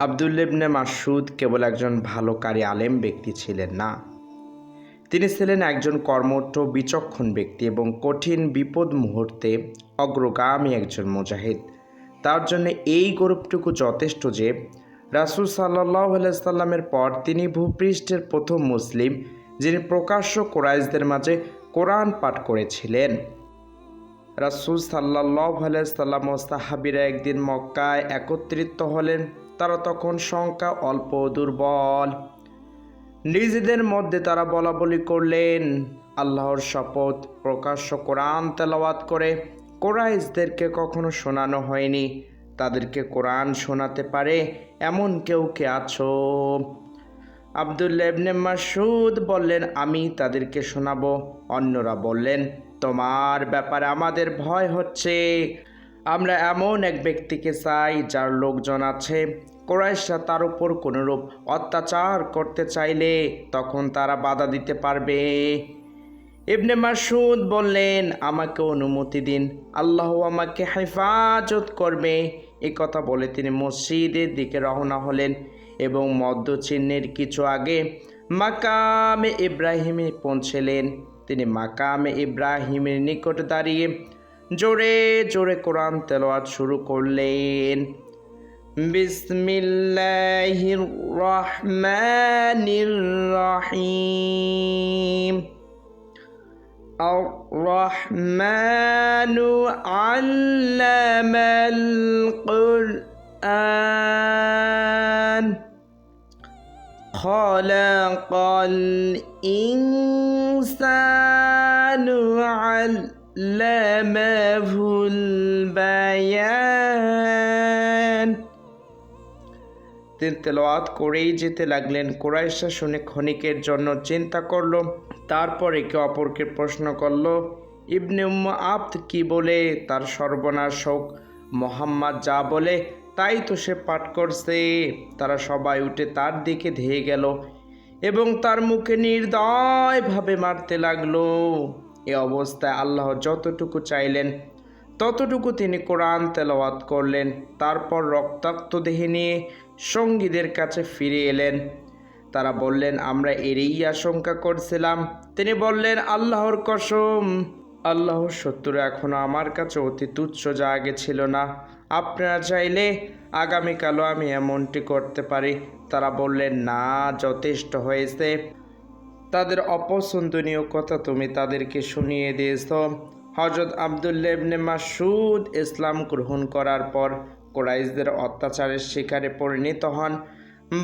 আবদুল্লেবনে মাসুদ কেবল একজন ভালো কারি আলেম ব্যক্তি ছিলেন না। তিনি ছিলেন একজন কর্মঠ, বিচক্ষণ ব্যক্তি এবং কঠিন বিপদ মুহূর্তে অগ্রগামী একজন মুজাহিদ। তার জন্য এই গৌরবটুকু যথেষ্ট যে, রাসুল সাল্লাহ সাল্লামের পর তিনি ভূপৃষ্ঠের প্রথম মুসলিম, যিনি প্রকাশ্য কোরাইশদের মাঝে কোরআন পাঠ করেছিলেন। রাসুল সাল্লাহ সাল্লাম ও সাহাবিরা একদিন মক্কায় একত্রিত হলেন। তারা তখন সংখ্যা অল্প দুর্বল। নিজেদের মধ্যে তারা বলা বলি করলেন, আল্লাহর শপথ প্রকাশ্য কোরআন তেলাওয়াত করে। কোরাইশদেরকে কখনো শোনানো হয়নি, তাদেরকে কোরআন শোনাতে পারে এমন কেউ কে আছো? আবদুল্লা ইবনে মাসুদ বললেন, আমি তাদেরকে শোনাবো। অন্যরা বললেন, তোমার ব্যাপারে আমাদের ভয় হচ্ছে। আমরা এমন এক ব্যক্তিকে চাই যার লোকজন আছে। কোরাইশরা তার উপর কোনোরূপ অত্যাচার করতে চাইলে তখন তারা বাধা দিতে পারবে। ইবনে মাসুদ বললেন, আমাকে অনুমতি দিন। আল্লাহ আমাকে হেফাজত করবে। এ কথা বলে তিনি মসজিদের দিকে রওনা হলেন এবং মদ্যচিহ্নের কিছু আগে মাকামে ইব্রাহিমে পৌঁছলেন। তিনি মাকামে ইব্রাহিমের নিকট দাঁড়িয়ে জোরে জোরে কোরআন তেলাওয়াত শুরু করলেন বিসমিল্লাহির রহমানির রহিম الرحمن علم القرآن خلق الإنسان علمه البيان তিনি তেলাওয়াত করেই যেতে লাগলেন কোরাইশা শুনে ক্ষণিকের জন্য চিন্তা করলো তারপর একে অপরকে প্রশ্ন করলো ইবনে উম্মা আব্দ কি বলে তার সর্বনাশ হোক মোহাম্মদ যা বলে তাই তো সে পাঠ করছে তারা সবাই উঠে তার দিকে ধেয়ে গেল এবং তার মুখে নির্দয়ভাবে মারতে লাগলো এ অবস্থায় আল্লাহ যতটুকু চাইলেন, ততটুকু তিনি কোরআন তেলাওয়াত করলেন। তারপর রক্তাক্ত দেহে নিয়ে সঙ্গীদের কাছে ফিরে এলেন। তারা বললেন, আমরা এরই আশঙ্কা করছিলাম। তিনি বললেন, আল্লাহর কসম আল্লাহর শত্রু এখনও আমার কাছে অতি তুচ্ছ আগে ছিল না। আপনারা চাইলে আগামীকালও আমি এমনটি করতে পারি। তারা বললেন, না, যথেষ্ট হয়েছে। তাদের অপছন্দনীয় কথা তুমি তাদেরকে শুনিয়ে দিয়েছ। হজরত আবদুল্লা ইবনে মাসুদ ইসলাম গ্রহণ করার পর কোরাইশদের অত্যাচারের শিকারে পরিণত হন।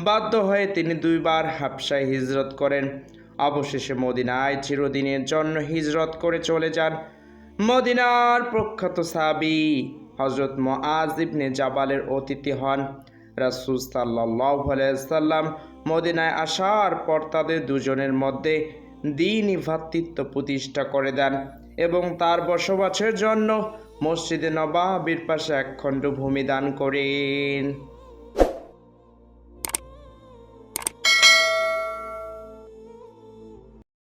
বাধ্য হয়ে তিনি দুইবার হাবসায় হিজরত করেন। অবশেষে মদিনায় চিরদিনের জন্য হিজরত করে চলে যান। মদিনার প্রখ্যাত সাবি হজরত মোয়াজ ইবনে জাবালের অতিথি হন। রাসুল সাল্লাহ সাল্লাম মদিনায় আসার পর তাদের দুজনের মধ্যে দিনই ভ্রাতৃত্ব প্রতিষ্ঠা করে দেন এবং তার বসবাসের জন্য মসজিদে নবাবির পাশে একখণ্ড ভূমি দান করেন।